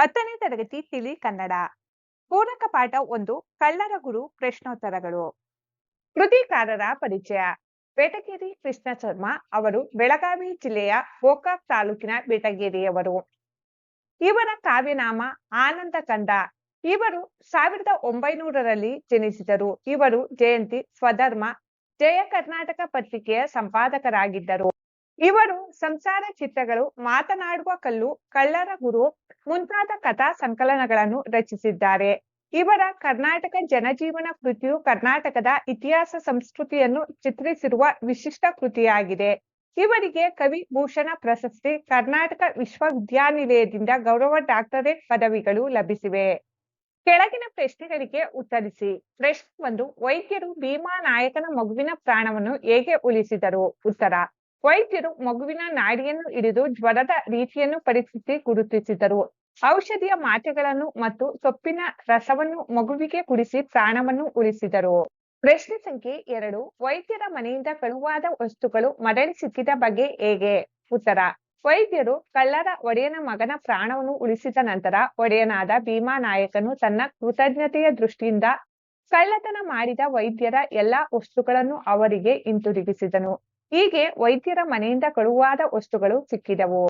ಹತ್ತನೇ ತರಗತಿ ತಿಳಿ ಕನ್ನಡ. ಪೂರಕ ಪಾಠ ಒಂದು ಕಳ್ಳರ ಗುರು ಪ್ರಶ್ನೋತ್ತರಗಳು. ಕೃತಿಕಾರರ ಪರಿಚಯ. ಬೆಟಗೇರಿ ಕೃಷ್ಣ ಶರ್ಮ ಅವರು ಬೆಳಗಾವಿ ಜಿಲ್ಲೆಯ ಗೋಕಾಕ್ ತಾಲೂಕಿನ ಬೇಟಗೇರಿಯವರು. ಇವರ ಕಾವ್ಯನಾಮ ಆನಂದ ಕಂದ ಇವರು ಸಾವಿರದ ಒಂಬೈನೂರರಲ್ಲಿ ಜನಿಸಿದರು. ಇವರು ಜಯಂತಿ, ಸ್ವಧರ್ಮ, ಜಯ ಕರ್ನಾಟಕ ಪತ್ರಿಕೆಯ ಸಂಪಾದಕರಾಗಿದ್ದರು. ಇವರು ಸಂಸಾರ ಚಿತ್ರಗಳು ಮಾತನಾಡುವ ಕಲ್ಲು, ಕಳ್ಳರ ಗುರು, ಮುಂತಾದ ಕಥಾ ಸಂಕಲನಗಳನ್ನು ರಚಿಸಿದ್ದಾರೆ. ಇವರ ಕರ್ನಾಟಕ ಜನಜೀವನ ಕೃತಿಯು ಕರ್ನಾಟಕದ ಇತಿಹಾಸ ಸಂಸ್ಕೃತಿಯನ್ನು ಚಿತ್ರಿಸಿರುವ ವಿಶಿಷ್ಟ ಕೃತಿಯಾಗಿದೆ. ಇವರಿಗೆ ಕವಿ ಭೂಷಣ ಪ್ರಶಸ್ತಿ, ಕರ್ನಾಟಕ ವಿಶ್ವವಿದ್ಯಾನಿಲಯದಿಂದ ಗೌರವ ಡಾಕ್ಟರೇಟ್ ಪದವಿಗಳು ಲಭಿಸಿವೆ. ಕೆಳಗಿನ ಪ್ರಶ್ನೆಗಳಿಗೆ ಉತ್ತರಿಸಿ. ಪ್ರಶ್ನೆ ಒಂದು, ವೈದ್ಯರು ಭೀಮಾ ನಾಯಕನ ಮಗುವಿನ ಪ್ರಾಣವನ್ನು ಹೇಗೆ ಉಳಿಸಿದರು? ಉತ್ತರ ವೈದ್ಯರು ಮಗುವಿನ ನಾಡಿಯನ್ನು ಹಿಡಿದು ಜ್ವರದ ರೀತಿಯನ್ನು ಪರೀಕ್ಷಿಸಿ ಗುರುತಿಸಿದರು. ಔಷಧಿಯ ಮಾತೆಗಳನ್ನು ಮತ್ತು ಸೊಪ್ಪಿನ ರಸವನ್ನು ಮಗುವಿಗೆ ಕುಡಿಸಿ ಪ್ರಾಣವನ್ನು ಉಳಿಸಿದರು. ಪ್ರಶ್ನೆ ಸಂಖ್ಯೆ ಎರಡು, ವೈದ್ಯರ ಮನೆಯಿಂದ ಕಳುವಾದ ವಸ್ತುಗಳು ಮರಳಿ ಸಿಕ್ಕಿದ ಬಗ್ಗೆ ಹೇಗೆ? ಉತ್ತರ, ವೈದ್ಯರು ಕಳ್ಳರ ಒಡೆಯನ ಮಗನ ಪ್ರಾಣವನ್ನು ಉಳಿಸಿದ ನಂತರ ಒಡೆಯನಾದ ಭೀಮಾ ನಾಯಕನು ತನ್ನ ಕೃತಜ್ಞತೆಯ ದೃಷ್ಟಿಯಿಂದ ಕಳ್ಳತನ ಮಾಡಿದ ವೈದ್ಯರ ಎಲ್ಲಾ ವಸ್ತುಗಳನ್ನು ಅವರಿಗೆ ಹಿಂತಿರುಗಿಸಿದನು. ಹೀಗೆ ವೈದ್ಯರ ಮನೆಯಿಂದ ಕಳುವಾದ ವಸ್ತುಗಳು ಸಿಕ್ಕಿದವು.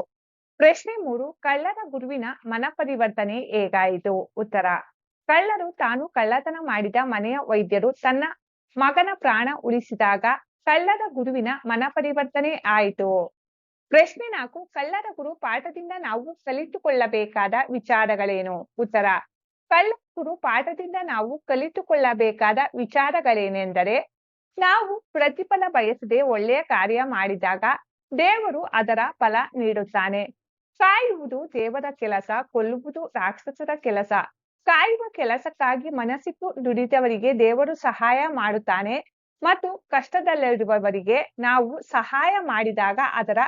ಪ್ರಶ್ನೆ ಮೂರು, ಕಳ್ಳರ ಗುರುವಿನ ಮನ ಪರಿವರ್ತನೆ ಹೇಗಾಯಿತು? ಉತ್ತರ, ಕಳ್ಳರು ತಾನು ಕಳ್ಳತನ ಮಾಡಿದ ಮನೆಯ ವೈದ್ಯರು ತನ್ನ ಮಗನ ಪ್ರಾಣ ಉಳಿಸಿದಾಗ ಕಳ್ಳರ ಗುರುವಿನ ಮನ ಪರಿವರ್ತನೆ ಆಯಿತು. ಪ್ರಶ್ನೆ ನಾಲ್ಕು, ಕಳ್ಳರ ಗುರು ಪಾಠದಿಂದ ನಾವು ಕಲಿತುಕೊಳ್ಳಬೇಕಾದ ವಿಚಾರಗಳೇನು? ಉತ್ತರ, ಕಳ್ಳರ ಗುರು ಪಾಠದಿಂದ ನಾವು ಕಲಿತುಕೊಳ್ಳಬೇಕಾದ ವಿಚಾರಗಳೇನೆಂದರೆ ನಾವು ಪ್ರತಿಫಲ ಬಯಸದೆ ಒಳ್ಳೆಯ ಕಾರ್ಯ ಮಾಡಿದಾಗ ದೇವರು ಅದರ ಫಲ ನೀಡುತ್ತಾನೆ. ಸಾಯುವುದು ದೇವರ ಕೆಲಸ, ಕೊಲ್ಲುವುದು ರಾಕ್ಷಸರ ಕೆಲಸ. ಕಾಯುವ ಕೆಲಸಕ್ಕಾಗಿ ಮನಸ್ಸಿಟ್ಟು ದುಡಿದವರಿಗೆ ದೇವರು ಸಹಾಯ ಮಾಡುತ್ತಾನೆ ಮತ್ತು ಕಷ್ಟದಲ್ಲಿರುವವರಿಗೆ ನಾವು ಸಹಾಯ ಮಾಡಿದಾಗ ಅದರ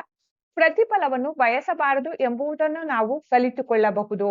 ಪ್ರತಿಫಲವನ್ನು ಬಯಸಬಾರದು ಎಂಬುದನ್ನು ನಾವು ಕಲಿತುಕೊಳ್ಳಬಹುದು.